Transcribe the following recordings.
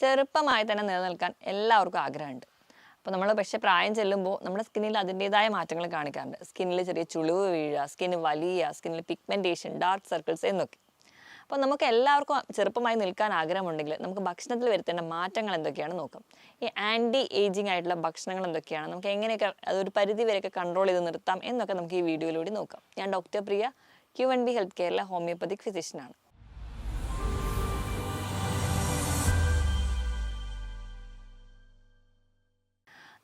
ചെറുപ്പമായി തന്നെ നിലനിൽക്കാൻ എല്ലാവർക്കും ആഗ്രഹമുണ്ട്. അപ്പോൾ നമ്മൾ പക്ഷേ പ്രായം ചെല്ലുമ്പോൾ നമ്മുടെ സ്കിന്നിൽ അതിന്റെതായ മാറ്റങ്ങൾ കാണിക്കാറുണ്ട്. സ്കിന്നിൽ ചെറിയ ചുളിവ് വീഴുക സ്കിന്ന് വലിയ സ്കിന്നിൽ പിഗ്മെന്റേഷൻ ഡാർക്ക് സർക്കിൾസ് എന്നൊക്കെ. അപ്പോൾ നമുക്ക് എല്ലാവർക്കും ചെറുപ്പമായി നിൽക്കാൻ ആഗ്രഹമുണ്ടെങ്കിൽ നമുക്ക് ഭക്ഷണത്തിൽ വരുത്തേണ്ട മാറ്റങ്ങൾ എന്തൊക്കെയാണ് നോക്കാം. ഈ ആന്റി ഏജിങ് ആയിട്ടുള്ള ഭക്ഷണങ്ങൾ എന്തൊക്കെയാണ്? നമുക്ക് എങ്ങനെയൊക്കെ അതൊരു പരിധി വരെയൊക്കെ കൺട്രോൾ ചെയ്ത് നിർത്താം എന്നൊക്കെ നമുക്ക് ഈ വീഡിയോയിലൂടെ നോക്കാം. ഞാൻ doctor Priya Q N B health കെയറിലെ homeopathic ഫിസിഷ്യനാണ്.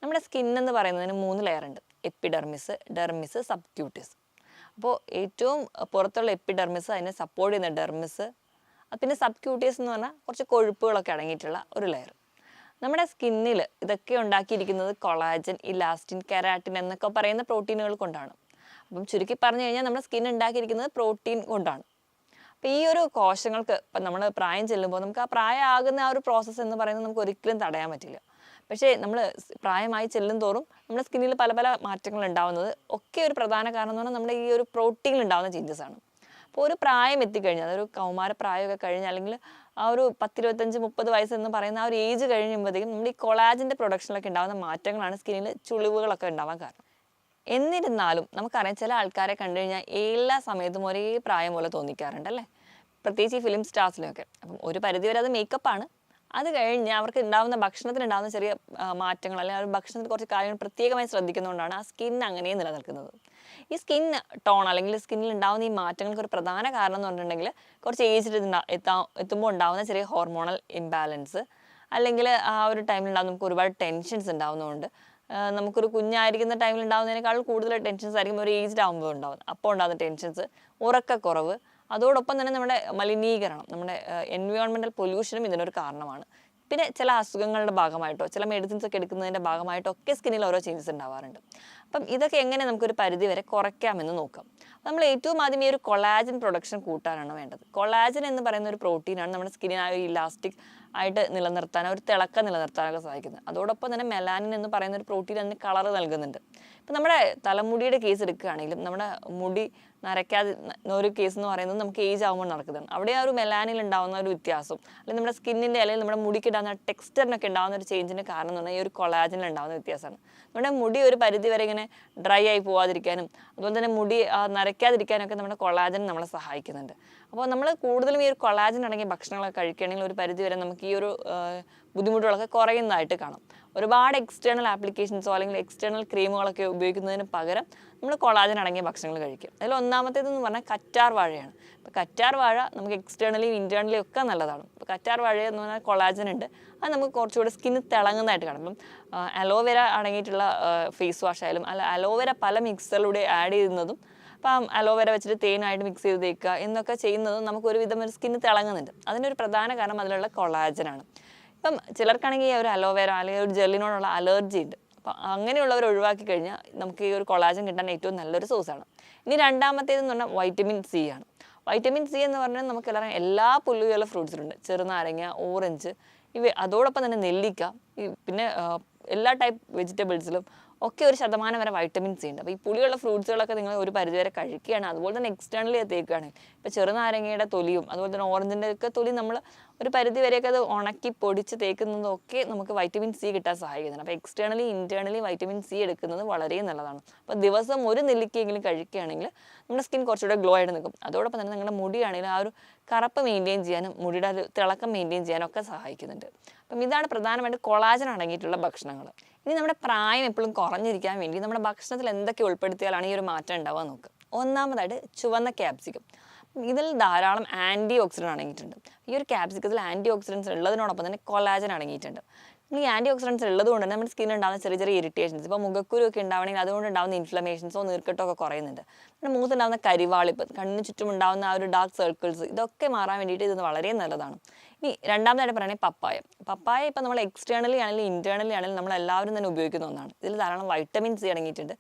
നമ്മുടെ സ്കിൻ എന്ന് പറയുന്നതിന് മൂന്ന് ലെയർ ഉണ്ട്. എപ്പിഡെർമിസ് ഡെർമിസ് സബ്ക്യൂട്ടിസ് അപ്പോൾ ഏറ്റവും പുറത്തുള്ള എപ്പിഡെർമിസ് അതിനെ സപ്പോർട്ട് ചെയ്യുന്ന ഡെർമിസ് പിന്നെ സബ്ക്യൂട്ടിയസ് എന്ന് പറഞ്ഞാൽ കുറച്ച് കൊഴുപ്പുകളൊക്കെ അടങ്ങിയിട്ടുള്ള ഒരു ലെയർ നമ്മുടെ സ്കിന്നിൽ ഇതൊക്കെ ഉണ്ടാക്കിയിരിക്കുന്നത് കൊളാജൻ ഇലാസ്റ്റിൻ കെരാറ്റിൻ എന്നൊക്കെ പറയുന്ന പ്രോട്ടീനുകൾ കൊണ്ടാണ്. അപ്പം ചുരുക്കി പറഞ്ഞു കഴിഞ്ഞാൽ നമ്മുടെ സ്കിൻ ഉണ്ടാക്കിയിരിക്കുന്നത് പ്രോട്ടീൻ കൊണ്ടാണ്. അപ്പം ഈ ഒരു കോശങ്ങൾക്ക് ഇപ്പം നമ്മൾ പ്രായം ചെല്ലുമ്പോൾ നമുക്ക് ആ പ്രായമാകുന്ന ആ ഒരു പ്രോസസ്സ് എന്ന് പറയുന്നത് നമുക്ക് ഒരിക്കലും തടയാൻ പറ്റില്ല. പക്ഷേ നമ്മൾ പ്രായമായി ചെല്ലും തോറും നമ്മുടെ സ്കിന്നിൽ പല പല മാറ്റങ്ങൾ ഉണ്ടാവുന്നത് ഒക്കെ ഒരു പ്രധാന കാരണം എന്ന് പറഞ്ഞാൽ നമ്മുടെ ഈ ഒരു പ്രോട്ടീനിൽ ഉണ്ടാകുന്ന ചേഞ്ചസ് ആണ്. അപ്പോൾ ഒരു പ്രായം എത്തിക്കഴിഞ്ഞാൽ അതൊരു കൗമാര പ്രായമൊക്കെ കഴിഞ്ഞ് അല്ലെങ്കിൽ ആ ഒരു പത്തിരുപത്തഞ്ച് മുപ്പത് വയസ്സ് എന്ന് പറയുന്ന ആ ഒരു ഏജ് കഴിയുമ്പോഴത്തേക്കും നമ്മുടെ ഈ കൊളാജിന്റെ പ്രൊഡക്ഷനിലൊക്കെ ഉണ്ടാകുന്ന മാറ്റങ്ങളാണ് സ്കിന്നിൽ ചുളിവുകളൊക്കെ ഉണ്ടാവാൻ കാരണം. എന്നിരുന്നാലും നമുക്കറിയാം ചില ആൾക്കാരെ കണ്ടു കഴിഞ്ഞാൽ എല്ലാ സമയത്തും ഒരേ പ്രായം പോലെ തോന്നിക്കാറുണ്ട് അല്ലേ? പ്രത്യേകിച്ച് ഈ ഫിലിം സ്റ്റാർസിലൊക്കെ അപ്പം ഒരു പരിധിവരെ അത് മേക്കപ്പാണ് അത് കഴിഞ്ഞ് അവർക്ക് ഉണ്ടാകുന്ന ഭക്ഷണത്തിന് ഉണ്ടാകുന്ന ചെറിയ മാറ്റങ്ങൾ അല്ലെങ്കിൽ അവർ ഭക്ഷണത്തിൽ കുറച്ച് കാര്യങ്ങൾ പ്രത്യേകമായി ശ്രദ്ധിക്കുന്നതുകൊണ്ടാണ് ആ സ്കിൻ അങ്ങനെ നിലനിൽക്കുന്നത്. ഈ സ്കിൻ ടോൺ അല്ലെങ്കിൽ സ്കിന്നിൽ ഉണ്ടാകുന്ന ഈ മാറ്റങ്ങൾക്ക് ഒരു പ്രധാന കാരണം എന്ന് പറഞ്ഞിട്ടുണ്ടെങ്കിൽ കുറച്ച് ഏജിൽ എത്താ എത്തുമ്പോൾ ഉണ്ടാകുന്ന ചെറിയ ഹോർമോണൽ ഇംബാലൻസ് അല്ലെങ്കിൽ ആ ഒരു ടൈമിൽ ഉണ്ടാകുന്ന നമുക്ക് ഒരുപാട് ടെൻഷൻസ് ഉണ്ടാകുന്നതുകൊണ്ട് നമുക്കൊരു കുഞ്ഞായിരിക്കുന്ന ടൈമിൽ ഉണ്ടാകുന്നതിനേക്കാൾ കൂടുതൽ ടെൻഷൻസ് ആയിരിക്കും ഒരു ഏജ്ഡ് ആകുമ്പോൾ ഉണ്ടാകുന്നത് അപ്പോൾ ഉണ്ടാകുന്ന ടെൻഷൻസ് ഉറക്കക്കുറവ് അതോടൊപ്പം തന്നെ നമ്മുടെ മലിനീകരണം നമ്മുടെ എൻവയോൺമെന്റൽ പൊല്യൂഷനും ഇതിനൊരു കാരണമാണ്. പിന്നെ ചില അസുഖങ്ങളുടെ ഭാഗമായിട്ടോ ചില മെഡിസിൻസ് ഒക്കെ എടുക്കുന്നതിന്റെ ഭാഗമായിട്ടോ ഒക്കെ സ്കിന്നിൽ ഓരോ ചേഞ്ചസ് ഉണ്ടാവാറുണ്ട്. അപ്പം ഇതൊക്കെ എങ്ങനെ നമുക്കൊരു പരിധി വരെ കുറയ്ക്കാമെന്ന് നോക്കാം. നമ്മൾ ഏറ്റവും ആദ്യം ഈ ഒരു കൊളാജൻ പ്രൊഡക്ഷൻ കൂട്ടാനാണ് വേണ്ടത്. കൊളാജൻ എന്ന് പറയുന്ന ഒരു പ്രോട്ടീനാണ് നമ്മുടെ സ്കിന്നിന് ഒരു ഇലാസ്റ്റിക് ആയിട്ട് നിലനിർത്താൻ ഒരു തിളക്കം നിലനിർത്താനൊക്കെ സഹായിക്കുന്നത്. അതോടൊപ്പം തന്നെ മെലാനിൻ എന്ന് പറയുന്ന ഒരു പ്രോട്ടീൻ അതിന് കളർ നൽകുന്നുണ്ട്. ഇപ്പം നമ്മുടെ തലമുടിയുടെ കേസ് എടുക്കുകയാണെങ്കിലും നമ്മുടെ മുടി നരയ്ക്കാതെ ഒരു കേസ് എന്ന് പറയുന്നത് നമുക്ക് ഏജ് ആകുമ്പോൾ നടക്കുന്നതാണ്. അവിടെ ആ ഒരു മെലാനിൽ ഉണ്ടാകുന്ന ഒരു വ്യത്യാസം അല്ലെങ്കിൽ നമ്മുടെ സ്കിന്നിന്റെ അല്ലെങ്കിൽ നമ്മുടെ മുടിക്ക് ഉണ്ടാകുന്ന ടെക്സ്ചറിനൊക്കെ ഉണ്ടാകുന്ന ഒരു ചേഞ്ചിന് കാരണം എന്ന് പറഞ്ഞാൽ ഈ ഒരു കൊളാജിനിൽ ഉണ്ടാകുന്ന വ്യത്യാസമാണ്. നമ്മുടെ മുടി ഒരു പരിധി വരെ ഇങ്ങനെ ഡ്രൈ ആയി പോവാതിരിക്കാനും അതുപോലെ തന്നെ മുടി നരയ്ക്കാതിരിക്കാനും നരയ്ക്കാതിരിക്കാനൊക്കെ നമ്മുടെ കൊളാജൻ നമ്മളെ സഹായിക്കുന്നുണ്ട്. അപ്പോൾ നമ്മൾ കൂടുതലും ഈ ഒരു കൊളാജൻ അടങ്ങിയ ഭക്ഷണങ്ങളൊക്കെ കഴിക്കുകയാണെങ്കിൽ ഒരു പരിധി വരെ നമുക്ക് ഈ ഒരു ബുദ്ധിമുട്ടുകളൊക്കെ കുറയുന്നതായിട്ട് കാണാം. ഒരുപാട് എക്സ്റ്റേണൽ ആപ്ലിക്കേഷൻസോ അല്ലെങ്കിൽ എക്സ്റ്റേണൽ ക്രീമുകളൊക്കെ ഉപയോഗിക്കുന്നതിന് പകരം നമ്മൾ കൊളാജൻ അടങ്ങിയ ഭക്ഷണങ്ങൾ കഴിക്കും. അതിൽ ഒന്നാമത്തേതെന്ന് പറഞ്ഞാൽ കറ്റാർ വാഴയാണ്. ഇപ്പോൾ കറ്റാർ വാഴ നമുക്ക് എക്സ്റ്റേണലിയും ഇന്റേർണലിയും ഒക്കെ നല്ലതാണ്. ഇപ്പോൾ കറ്റാർ വാഴ എന്ന് പറഞ്ഞാൽ കൊളാജൻ ഉണ്ട്. അത് നമുക്ക് കുറച്ചുകൂടെ സ്കിന്ന് തിളങ്ങുന്നതായിട്ട് കാണും. ഇപ്പം അലോവേര അടങ്ങിയിട്ടുള്ള ഫേസ് വാഷ് ആയാലും അല്ല അലോവേര പല മിക്സറിലൂടെ ആഡ് ചെയ്യുന്നതും അപ്പം അലോവേര വെച്ചിട്ട് തേനായിട്ട് മിക്സ് ചെയ്ത് തേക്കുക എന്നൊക്കെ ചെയ്യുന്നത് നമുക്ക് ഒരുവിധം ഒരു സ്കിന്ന് തിളങ്ങുന്നുണ്ട്. അതിനൊരു പ്രധാന കാരണം അതിലുള്ള കൊളാജനാണ് ഇപ്പം ചിലർക്കാണെങ്കിൽ ഒരു അലോവേര അല്ലെങ്കിൽ ഒരു ജെല്ലിനോടുള്ള അലർജി ഉണ്ട്. അപ്പം അങ്ങനെയുള്ളവർ ഒഴിവാക്കി കഴിഞ്ഞാൽ നമുക്ക് ഈ ഒരു കൊളാജൻ കിട്ടാൻ ഏറ്റവും നല്ലൊരു സോഴ്സാണ് ഇനി രണ്ടാമത്തേതെന്ന് പറഞ്ഞാൽ വൈറ്റമിൻ സി ആണ്. വൈറ്റമിൻ സി എന്ന് പറഞ്ഞാൽ നമുക്ക് എല്ലാവരും എല്ലാ പുല്ലുകളും ഫ്രൂട്ട്സിലുണ്ട് ചെറുനാരങ്ങ ഓറഞ്ച് ഇവ അതോടൊപ്പം തന്നെ നെല്ലിക്ക പിന്നെ എല്ലാ ടൈപ്പ് വെജിറ്റബിൾസിലും ഒക്കെ ഒരു ശതമാനം വരെ വൈറ്റമിൻ സി ഉണ്ട്. അപ്പോൾ ഈ പുളിയുള്ള ഫ്രൂട്ട്സുകളൊക്കെ നിങ്ങൾ ഒരു പരിധിവരെ കഴിക്കുകയാണ്. അതുപോലെ തന്നെ എക്സ്റ്റേണലി എത്തിക്കുകയാണ് ഇപ്പോൾ ചെറുനാരങ്ങയുടെ തൊലിയും അതുപോലെ തന്നെ ഓറഞ്ചിന്റെ ഒക്കെ തൊലി നമ്മൾ ഒരു പരിധി വരെയൊക്കെ അത് ഉണക്കി പൊടിച്ച് തേക്കുന്നതൊക്കെ നമുക്ക് വൈറ്റമിൻ സി കിട്ടാൻ സഹായിക്കുന്നുണ്ട്. അപ്പോൾ എക്സ്റ്റേണലി ഇന്റേർണലി വൈറ്റമിൻ സി എടുക്കുന്നത് വളരെ നല്ലതാണ്. അപ്പോൾ ദിവസം ഒരു നെല്ലിക്കെങ്കിലും കഴിക്കുകയാണെങ്കിൽ നമ്മുടെ സ്കിൻ കുറച്ചുകൂടെ ഗ്ലോ ആയിട്ട് നിൽക്കും. അതോടൊപ്പം തന്നെ നിങ്ങളുടെ മുടിയാണെങ്കിലും ആ ഒരു കറുപ്പ് മെയിന്റെയിൻ ചെയ്യാനും മുടിയുടെ ഒരു തിളക്കം മെയിന്റെയിൻ ചെയ്യാനും ഒക്കെ സഹായിക്കുന്നുണ്ട്. അപ്പം ഇതാണ് പ്രധാനമായിട്ട് കൊളാജൻ അടങ്ങിയിട്ടുള്ള ഭക്ഷണങ്ങൾ. ഇനി നമ്മുടെ പ്രായം എപ്പോഴും കുറഞ്ഞിരിക്കാൻ വേണ്ടി നമ്മുടെ ഭക്ഷണത്തിൽ എന്തൊക്കെ ഉൾപ്പെടുത്തിയാലാണ് ഈ ഒരു മാറ്റം ഉണ്ടാവുക നോക്കുക. ഒന്നാമതായിട്ട് ചുവന്ന ക്യാപ്സിക്കം ഇതിൽ ധാരാളം ആന്റി ഓക്സിഡന്റ് അടങ്ങിയിട്ടുണ്ട്. ഈ ഒരു ക്യാപ്സിക്കത്തിൽ ആന്റി ഓക്സിഡൻസ് ഉള്ളതിനോടൊപ്പം തന്നെ കൊളാജൻ അടങ്ങിയിട്ടുണ്ട്. ഈ ആന്റി ഓക്സിഡൻസ് ഉള്ളതുകൊണ്ട് തന്നെ നമ്മുടെ സ്കിന്നിൽ ഉണ്ടാകുന്ന ചെറിയ ചെറിയ ഇറിറ്റേഷൻസ് ഇപ്പോൾ മുഖക്കുരു ഒക്കെ ഉണ്ടാവണമെങ്കിൽ അതുകൊണ്ട് ഉണ്ടാകുന്ന ഇൻഫ്ലമേഷൻസോ നീർക്കെട്ടോ ഒക്കെ കുറയുന്നുണ്ട്. മൂത്ത് മുഖത്തുണ്ടാകുന്ന കരിവാളിപ്പ് കണ്ണിന് ചുറ്റും ഉണ്ടാകുന്ന ആ ഒരു ഡാർക്ക് സർക്കിൾസ് ഇതൊക്കെ മാറാൻ വേണ്ടിയിട്ട് ഇത് വളരെ നല്ലതാണ്. ഇനി രണ്ടാമതായിട്ട് പറയുകയാണെങ്കിൽ പപ്പായ. പപ്പായ ഇപ്പോൾ നമ്മൾ എക്സ്റ്റേണലി ആണെങ്കിലും ഇന്റേർണലി ആണെങ്കിലും നമ്മൾ എല്ലാവരും തന്നെ ഉപയോഗിക്കുന്ന ഒന്നാണ്. ഇതിൽ ധാരാളം വൈറ്റമിൻ സി അടങ്ങിയിട്ടുണ്ട്.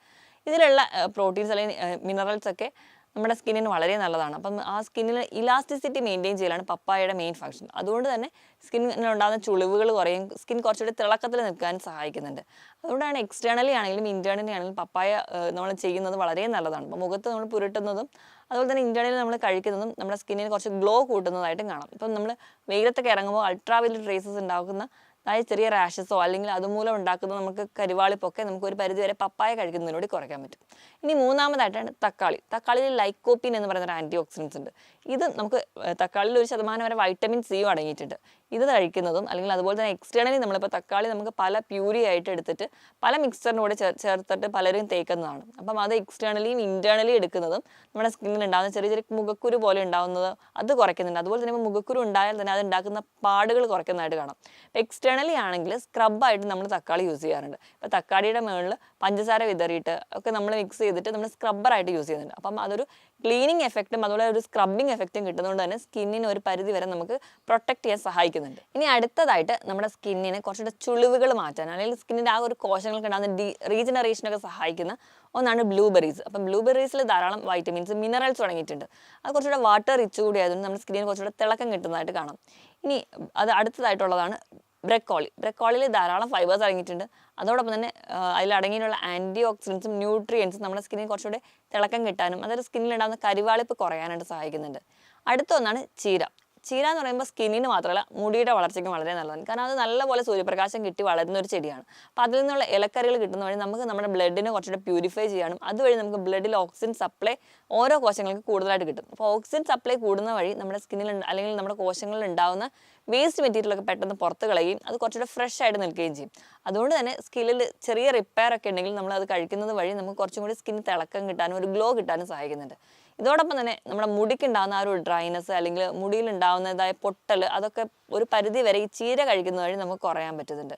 ഇതിലുള്ള പ്രോട്ടീൻസ് അല്ലെങ്കിൽ മിനറൽസ് ഒക്കെ നമ്മുടെ സ്കിന്നിന് വളരെ നല്ലതാണ്. അപ്പം ആ സ്കിന്നിൽ ഇലാസ്റ്റിസിറ്റി മെയിന്റെയിൻ ചെയ്യലാണ് പപ്പായയുടെ മെയിൻ ഫംഗ്ഷൻ അതുകൊണ്ട് തന്നെ സ്കിന്നിനുണ്ടാകുന്ന ചുളിവുകൾ കുറയും സ്കിൻ കുറച്ചുകൂടി തിളക്കത്തിൽ നിൽക്കാൻ സഹായിക്കുന്നുണ്ട്. അതുകൊണ്ടാണ് എക്സ്റ്റേണലി ആണെങ്കിലും ഇന്റേർണലി ആണെങ്കിലും പപ്പായ നമ്മൾ ചെയ്യുന്നത് വളരെ നല്ലതാണ്. അപ്പം മുഖത്ത് നമ്മൾ പുരട്ടുന്നതും അതുപോലെ തന്നെ ഇന്റേണലി നമ്മൾ കഴിക്കുന്നതും നമ്മുടെ സ്കിന്നിന് കുറച്ച് ഗ്ലോ കൂട്ടുന്നതായിട്ടും കാണാം. ഇപ്പം നമ്മൾ വെയിലത്തൊക്കെ ഇറങ്ങുമ്പോൾ അൾട്രാ വയലറ്റ് റേസസ് ഉണ്ടാക്കുന്ന അതായത് ചെറിയ റാഷസോ അല്ലെങ്കിൽ അതുമൂലം ഉണ്ടാക്കുന്ന നമുക്ക് കരിവാളിപ്പൊക്കെ നമുക്ക് ഒരു പരിധി വരെ പപ്പായ കഴിക്കുന്നതിലൂടെ കുറയ്ക്കാൻ പറ്റും. ഇനി മൂന്നാമതായിട്ടാണ് തക്കാളി. തക്കാളിയിൽ ലൈക്കോപ്പിൻ എന്ന് പറയുന്ന ഒരു ആന്റി ഓക്സിഡൻസ് ഉണ്ട്. ഇത് നമുക്ക് തക്കാളിയിൽ ഒരു ശതമാനം വരെ വൈറ്റമിൻ സിയും അടങ്ങിയിട്ടുണ്ട്. ഇത് കഴിക്കുന്നതും അല്ലെങ്കിൽ അതുപോലെ തന്നെ എക്സ്റ്റേണലി നമ്മളിപ്പോൾ തക്കാളി നമുക്ക് പല പ്യൂരി ആയിട്ട് എടുത്തിട്ട് പല മിക്സറിനൂടെ ചേർത്തിട്ട് പലരും തേക്കുന്നതാണ്. അപ്പം അത് എക്സ്റ്റേണലിയും ഇന്റേർണലിയും എടുക്കുന്നതും നമ്മുടെ സ്കിന്നിൽ ഉണ്ടാകുന്ന ചെറിയ ചെറിയ മുഖക്കുരു പോലെ ഉണ്ടാകുന്നത് അത് കുറയ്ക്കുന്നുണ്ട്. അതുപോലെ തന്നെ മുഖക്കുരു ഉണ്ടായാൽ തന്നെ അത് ഉണ്ടാക്കുന്ന പാടുകൾ കുറയ്ക്കുന്നതായിട്ട് കാണാം. എക്സ്റ്റേണലി ആണെങ്കിൽ സ്ക്രബായിട്ട് നമ്മൾ തക്കാളി യൂസ് ചെയ്യാറുണ്ട്. ഇപ്പോൾ തക്കാളിയുടെ മുകളിൽ പഞ്ചസാര വിതറിയിട്ട് ഒക്കെ നമ്മൾ മിക്സ് ചെയ്തിട്ട് നമ്മൾ സ്ക്രബ്ബറായിട്ട് യൂസ് ചെയ്യുന്നുണ്ട്. അപ്പം അതൊരു ക്ലീനിങ് എഫക്റ്റും അതുപോലെ ഒരു സ്ക്രബിങ് എഫക്റ്റും കിട്ടുന്നതുകൊണ്ട് തന്നെ സ്കിന്നിന് ഒരു പരിധി വരെ നമുക്ക് പ്രൊട്ടക്ട് ചെയ്യാൻ സഹായിക്കുന്നുണ്ട്. ഇനി അടുത്തതായിട്ട് നമ്മുടെ സ്കിന്നിന് കുറച്ചുകൂടെ ചുളിവുകൾ മാറ്റാൻ അല്ലെങ്കിൽ സ്കിന്നിന്റെ ആ ഒരു കോശങ്ങൾക്ക് ഉണ്ടാകുന്ന ഡി റീജനറേഷനൊക്കെ സഹായിക്കുന്ന ഒന്നാണ് ബ്ലൂബെറീസ് അപ്പം ബ്ലൂബെറീസിൽ ധാരാളം വൈറ്റമിൻസ് മിനറൽസ് തുടങ്ങിയിട്ടുണ്ട്. അത് കുറച്ചുകൂടെ വാട്ടർ റിച്ച് കൂടി ആയതുകൊണ്ട് നമ്മുടെ സ്കിന്നിന് കുറച്ചുകൂടെ തിളക്കം കിട്ടുന്നതായിട്ട് കാണാം. ഇനി അത് അടുത്തതായിട്ടുള്ളതാണ് ബ്രക്കോളി ബ്രക്കോളിയിൽ ധാരാളം ഫൈബേഴ്സ് അടങ്ങിയിട്ടുണ്ട്. അതോടൊപ്പം തന്നെ അതിൽ അടങ്ങിയിട്ടുള്ള ആന്റി ഓക്സിഡൻസും ന്യൂട്രിയൻസും നമ്മുടെ സ്കിന്നിന് കുറച്ചുകൂടെ തിളക്കം കിട്ടാനും അതൊരു സ്കിന്നിൽ ഉണ്ടാകുന്ന കരിവാളിപ്പ് കുറയാനായിട്ട് സഹായിക്കുന്നുണ്ട്. അടുത്ത ഒന്നാണ് ചീര. ചീര എന്ന് പറയുമ്പോൾ സ്കിന്നിന് മാത്രമല്ല മുടിയുടെ വളർച്ചയ്ക്ക് വളരെ നല്ലതാണ്. കാരണം അത് നല്ലപോലെ സൂര്യപ്രകാശം കിട്ടി വളരുന്ന ഒരു ചെടിയാണ്. അപ്പോൾ അതിൽ നിന്നുള്ള ഇലക്കറികൾ കിട്ടുന്ന വഴി നമുക്ക് നമ്മുടെ ബ്ലഡിനെ കുറച്ചുകൂടെ പ്യൂരിഫൈ ചെയ്യാനും അതുവഴി നമുക്ക് ബ്ലഡിൽ ഓക്സിജൻ സപ്ലൈ ഓരോ കോശങ്ങൾക്ക് കൂടുതലായിട്ട് കിട്ടും. അപ്പോൾ ഓക്സിജൻ സപ്ലൈ കൂടുന്ന വഴി നമ്മുടെ സ്കിന്നിൽ അല്ലെങ്കിൽ നമ്മുടെ കോശങ്ങളിൽ ഉണ്ടാകുന്ന വേസ്റ്റ് മെറ്റീരിയലൊക്കെ പെട്ടെന്ന് പുറത്ത് കളയുകയും അത് കുറച്ചുകൂടെ ഫ്രഷ് ആയിട്ട് നിൽക്കുകയും ചെയ്യും. അതുകൊണ്ട് തന്നെ സ്കിന്നിൽ ചെറിയ റിപ്പയർ ഒക്കെ ഉണ്ടെങ്കിൽ നമ്മൾ അത് കഴിക്കുന്നത് വഴി നമുക്ക് കുറച്ചും കൂടി സ്കിന്നിന് തിളക്കം കിട്ടാനും ഒരു ഗ്ലോ കിട്ടാനും സഹായിക്കുന്നുണ്ട്. ഇതോടൊപ്പം തന്നെ നമ്മുടെ മുടിക്കുണ്ടാകുന്ന ആ ഒരു ഡ്രൈനസ് അല്ലെങ്കിൽ മുടിയിൽ ഉണ്ടാകുന്നതായ പൊട്ടൽ അതൊക്കെ ഒരു പരിധി വരെ ഈ ചീര കഴിക്കുന്ന വഴി നമുക്ക് കുറയാൻ പറ്റുന്നുണ്ട്.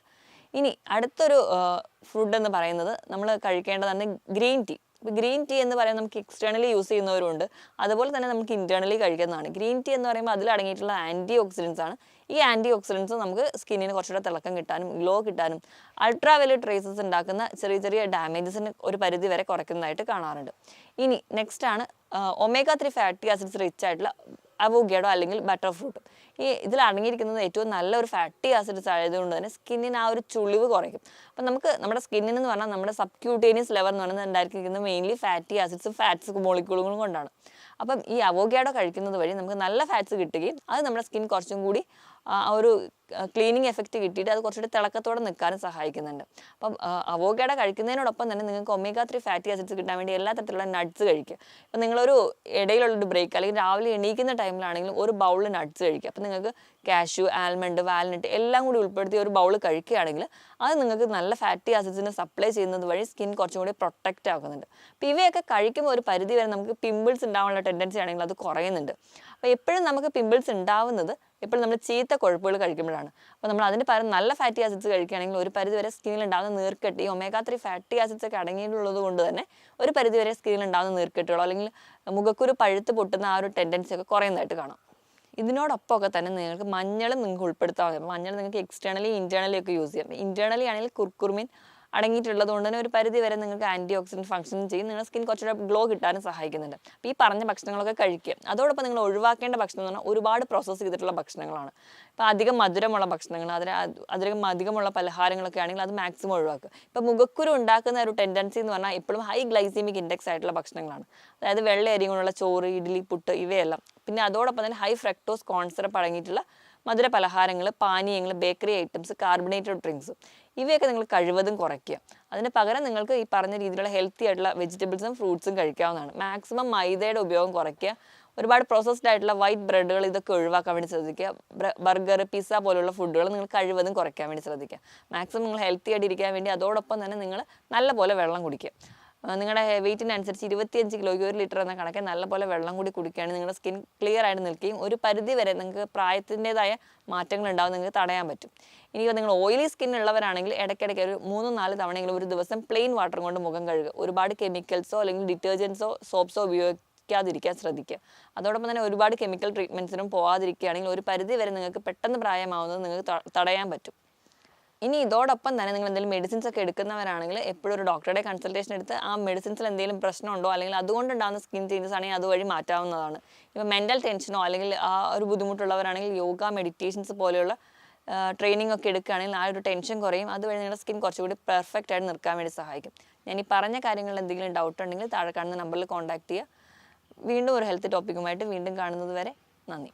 ഇനി അടുത്തൊരു ഫുഡ് എന്ന് പറയുന്നത് നമ്മൾ കഴിക്കേണ്ടതാണ് ഗ്രീൻ ടീ ഗ്രീൻ ടീ എന്ന് പറയുന്നത് നമുക്ക് എക്സ്റ്റേണലി യൂസ് ചെയ്യുന്നവരുണ്ട്. അതുപോലെ തന്നെ നമുക്ക് ഇന്റേണലി കഴിക്കുന്നതാണ്. ഗ്രീൻ ടീ എന്ന് പറയുമ്പോൾ അതിൽ അടങ്ങിയിട്ടുള്ള ആന്റി ഓക്സിഡൻസ് ആണ്. ഈ ആന്റി ഓക്സിഡൻസ് നമുക്ക് സ്കിന്നിന് കുറച്ചുകൂടെ തിളക്കം കിട്ടാനും ഗ്ലോ കിട്ടാനും അൾട്രാ വയലറ്റ് റേസസ് ഉണ്ടാക്കുന്ന ചെറിയ ചെറിയ ഡാമേജസിന് ഒരു പരിധി വരെ കുറയ്ക്കുന്നതായിട്ട് കാണാറുണ്ട്. ഇനി നെക്സ്റ്റ് ആണ് omega three fatty acids rich ആയിട്ടുള്ള അവോഗേഡോ അല്ലെങ്കിൽ ബട്ടർ ഫ്രൂട്ട് ഈ ഇതിൽ അടങ്ങിയിരിക്കുന്നത് ഏറ്റവും നല്ല ഒരു ഫാറ്റി ആസിഡ്സ് ആയതുകൊണ്ട് തന്നെ സ്കിന്നിന് ആ ഒരു ചുളിവ് കുറയ്ക്കും. അപ്പം നമുക്ക് നമ്മുടെ സ്കിന്നിന് എന്ന് പറഞ്ഞാൽ നമ്മുടെ സബ്ക്യൂട്ടേനിയസ് ലെവൽ എന്ന് പറയുന്നത് ഉണ്ടായിരിക്കുന്നത് മെയിൻലി ഫാറ്റി ആസിഡ്സും ഫാറ്റ്സ് മോളിക്യൂളുകളും കൊണ്ടാണ്. അപ്പം ഈ അവോഗാഡോ കഴിക്കുന്നത് വഴി നമുക്ക് നല്ല ഫാറ്റ്സ് കിട്ടുകയും അത് നമ്മുടെ സ്കിൻ കുറച്ചും കൂടി ആ ഒരു ക്ലീനിങ് എഫക്റ്റ് കിട്ടിയിട്ട് അത് കുറച്ചുകൂടി തിളക്കത്തോടെ നിൽക്കാനും സഹായിക്കുന്നുണ്ട്. അപ്പം അവോഗേഡ കഴിക്കുന്നതിനോടൊപ്പം തന്നെ നിങ്ങൾക്ക് ഒമേഗ ത്രീ ഫാറ്റി ആസിഡ്സ് കിട്ടാൻ വേണ്ടി എല്ലാ തരത്തിലുള്ള നട്ട്സ് കഴിക്കുക ഇപ്പം നിങ്ങളൊരു ഇടയിലുള്ളൊരു ബ്രേക്ക് അല്ലെങ്കിൽ രാവിലെ എണീക്കുന്ന ടൈമിലാണെങ്കിലും ഒരു ബൗളിൽ നട്ട്സ് കഴിക്കുക അപ്പം നിങ്ങൾക്ക് കാഷ്യു ആൽമണ്ട് വാൽനട്ട് എല്ലാം കൂടി ഉൾപ്പെടുത്തി ഒരു ബൗൾ കഴിക്കുകയാണെങ്കിൽ അത് നിങ്ങൾക്ക് നല്ല ഫാറ്റി ആസിഡ്സിനെ സപ്ലൈ ചെയ്യുന്നത് വഴി സ്കിൻ കുറച്ചും കൂടി പ്രൊട്ടക്റ്റ് ആക്കുന്നുണ്ട്. അപ്പോൾ ഇവയൊക്കെ കഴിക്കുമ്പോൾ ഒരു പരിധി വരെ നമുക്ക് പിമ്പിൾസ് ഉണ്ടാവാനുള്ള ടെൻഡൻസി ആണെങ്കിൽ അത് കുറയുന്നുണ്ട്. അപ്പോൾ എപ്പോഴും നമുക്ക് പിമ്പിൾസ് ഉണ്ടാവുന്നത് എപ്പോഴും നമ്മൾ ചീത്ത കൊഴുപ്പുകൾ കഴിക്കുമ്പോഴാണ്. അപ്പോൾ നമ്മൾ അതിന് പകരം നല്ല ഫാറ്റി ആസിഡ്സ് കഴിക്കുകയാണെങ്കിൽ ഒരു പരിധിവരെ സ്കിന്നിൽ ഉണ്ടാകുന്ന നീർക്കെട്ട് ഒമേഗ ത്രീ ഫാറ്റി ആസിഡ്സ് ഒക്കെ അടങ്ങിയിട്ടുള്ളത് കൊണ്ട് തന്നെ ഒരു പരിധിവരെ സ്കിന്നിൽ ഉണ്ടാകുന്ന നീർക്കെട്ടുകളോ അല്ലെങ്കിൽ മുഖക്കുരു പഴുത്ത് പൊട്ടുന്ന ആ ഒരു ടെൻഡൻസി ഒക്കെ കുറയുന്നതായിട്ട് കാണാം. ഇതിനോടൊപ്പം ഒക്കെ തന്നെ നിങ്ങൾക്ക് മഞ്ഞൾ നിങ്ങൾക്ക് ഉൾപ്പെടുത്താൻ മഞ്ഞൾ നിങ്ങൾക്ക് എക്സ്റ്റേണലി ഇന്റേണലി ഒക്കെ യൂസ് ചെയ്യാം. ഇന്റേണലി ആണെങ്കിൽ കുർക്കുർമിൻ അടങ്ങിയിട്ടുള്ളത് കൊണ്ട് തന്നെ ഒരു പരിധി വരെ നിങ്ങൾക്ക് ആന്റി ഓക്സിഡന്റ് ഫംഗ്ഷൻ ചെയ്യും. നിങ്ങളുടെ സ്കിൻ കുറച്ചുകൂടെ ഗ്ലോ കിട്ടാനും സഹായിക്കുന്നുണ്ട്. അപ്പോൾ ഈ പറഞ്ഞ ഭക്ഷണങ്ങളൊക്കെ കഴിക്കുക. അതോടൊപ്പം നിങ്ങൾ ഒഴിവാക്കേണ്ട ഭക്ഷണം എന്ന് പറഞ്ഞാൽ ഒരുപാട് പ്രോസസ്സ് ചെയ്തിട്ടുള്ള ഭക്ഷണങ്ങളാണ്. ഇപ്പോൾ അധികം മധുരമുള്ള ഭക്ഷണങ്ങൾ അതിന് അത് അധികം അധികമുള്ള പലഹാരങ്ങളൊക്കെ ആണെങ്കിൽ അത് മാക്സിമം ഒഴിവാക്കുക. ഇപ്പോൾ മുഖക്കുരു ഉണ്ടാക്കുന്ന ഒരു ടെൻഡൻസി എന്ന് പറഞ്ഞാൽ എപ്പോഴും ഹൈ ഗ്ലൈസീമിക് ഇൻഡെക്സ് ആയിട്ടുള്ള ഭക്ഷണങ്ങളാണ്. അതായത് വെള്ള അരി കൊണ്ടുള്ള ചോറ് ഇഡ്ഡലി പുട്ട് ഇവയെല്ലാം. പിന്നെ അതോടൊപ്പം തന്നെ ഹൈ ഫ്രക്ടോസ് കോൺസറപ്പ് അടങ്ങിയിട്ടുള്ള മധുര പലഹാരങ്ങൾ പാനീയങ്ങൾ ബേക്കറി ഐറ്റംസ് കാർബണേറ്റഡ് ഡ്രിങ്ക്സ് ഇവയൊക്കെ നിങ്ങൾ കഴിവതും കുറയ്ക്കുക. അതിന് പകരം നിങ്ങൾക്ക് ഈ പറഞ്ഞ രീതിയിലുള്ള ഹെൽത്തി ആയിട്ടുള്ള വെജിറ്റബിൾസും ഫ്രൂട്ട്സും കഴിക്കാവുന്നതാണ്. മാക്സിമം മൈദയുടെ ഉപയോഗം കുറയ്ക്കുക. ഒരുപാട് പ്രോസസ്ഡ് ആയിട്ടുള്ള വൈറ്റ് ബ്രെഡുകൾ ഇതൊക്കെ ഒഴിവാക്കാൻ വേണ്ടി ശ്രദ്ധിക്കുക. ബർഗർ പിസ്സ പോലുള്ള ഫുഡുകൾ നിങ്ങൾ കഴിവതും കുറയ്ക്കാൻ വേണ്ടി ശ്രദ്ധിക്കുക. മാക്സിമം നിങ്ങൾ ഹെൽത്തി ആയിട്ട് ഇരിക്കാൻ വേണ്ടി അതോടൊപ്പം തന്നെ നിങ്ങൾ നല്ലപോലെ വെള്ളം കുടിക്കുക. നിങ്ങളുടെ വെയിറ്റിനനുസരിച്ച് ഇരുപത്തിയഞ്ച് കിലോയ്ക്ക് ഒരു ലിറ്റർ എന്ന കണക്കെ നല്ലപോലെ വെള്ളം കൂടി കുടിക്കുകയാണെങ്കിൽ നിങ്ങളുടെ സ്കിൻ ക്ലിയർ ആയിട്ട് നിൽക്കുകയും ഒരു പരിധി വരെ നിങ്ങൾക്ക് പ്രായത്തിന്റെതായ മാറ്റങ്ങൾ ഉണ്ടാവും നിങ്ങൾക്ക് തടയാൻ പറ്റും. ഇനി നിങ്ങൾ ഓയിലി സ്കിൻ ഉള്ളവരാണെങ്കിൽ ഇടയ്ക്കിടയ്ക്ക് ഒരു മൂന്ന് നാല് തവണയെങ്കിലും ഒരു ദിവസം പ്ലെയിൻ വാട്ടർ കൊണ്ട് മുഖം കഴുകുക. ഒരുപാട് കെമിക്കൽസോ അല്ലെങ്കിൽ ഡിറ്റർജൻസോ സോപ്സോ ഉപയോഗിക്കാതിരിക്കാൻ ശ്രദ്ധിക്കുക. അതോടൊപ്പം തന്നെ ഒരുപാട് കെമിക്കൽ ട്രീറ്റ്മെന്റ്സിനും പോകാതിരിക്കുകയാണെങ്കിൽ ഒരു പരിധി വരെ നിങ്ങൾക്ക് പെട്ടെന്ന് പ്രായമാവുന്നത് നിങ്ങൾക്ക് തടയാൻ പറ്റും. ഇനി ഇതോടൊപ്പം തന്നെ നിങ്ങൾ എന്തെങ്കിലും മെഡിസിൻസ് ഒക്കെ എടുക്കുന്നവരാണെങ്കിൽ എപ്പോഴും ഒരു ഡോക്ടറുടെ കൺസൾട്ടേഷൻ എടുത്ത് ആ മെഡിസിൻസിൽ എന്തെങ്കിലും പ്രശ്നമുണ്ടോ? അല്ലെങ്കിൽ അതുകൊണ്ടുണ്ടാകുന്ന സ്കിൻ ചേഞ്ചസ് ആണെങ്കിൽ അതുവഴി മാറ്റാവുന്നതാണ്. ഇപ്പോൾ മെന്റൽ ടെൻഷനോ അല്ലെങ്കിൽ ആ ഒരു ബുദ്ധിമുട്ടുള്ളവരാണെങ്കിൽ യോഗ മെഡിറ്റേഷൻസ് പോലെയുള്ള ട്രെയിനിങ് ഒക്കെ എടുക്കുകയാണെങ്കിൽ ആ ഒരു ടെൻഷൻ കുറയും. അതുവഴി നിങ്ങളുടെ സ്കിൻ കുറച്ചുകൂടി പെർഫെക്റ്റ് ആയിട്ട് നിൽക്കാൻ വേണ്ടി സഹായിക്കും. ഞാൻ ഈ പറഞ്ഞ കാര്യങ്ങളിൽ എന്തെങ്കിലും ഡൗട്ട് ഉണ്ടെങ്കിൽ താഴെ കാണുന്ന നമ്പറിൽ കോൺടാക്ട് ചെയ്യുക. വീണ്ടും ഒരു ഹെൽത്ത് ടോപ്പിക്കുമായിട്ട് വീണ്ടും കാണുന്നത് വരെ നന്ദി.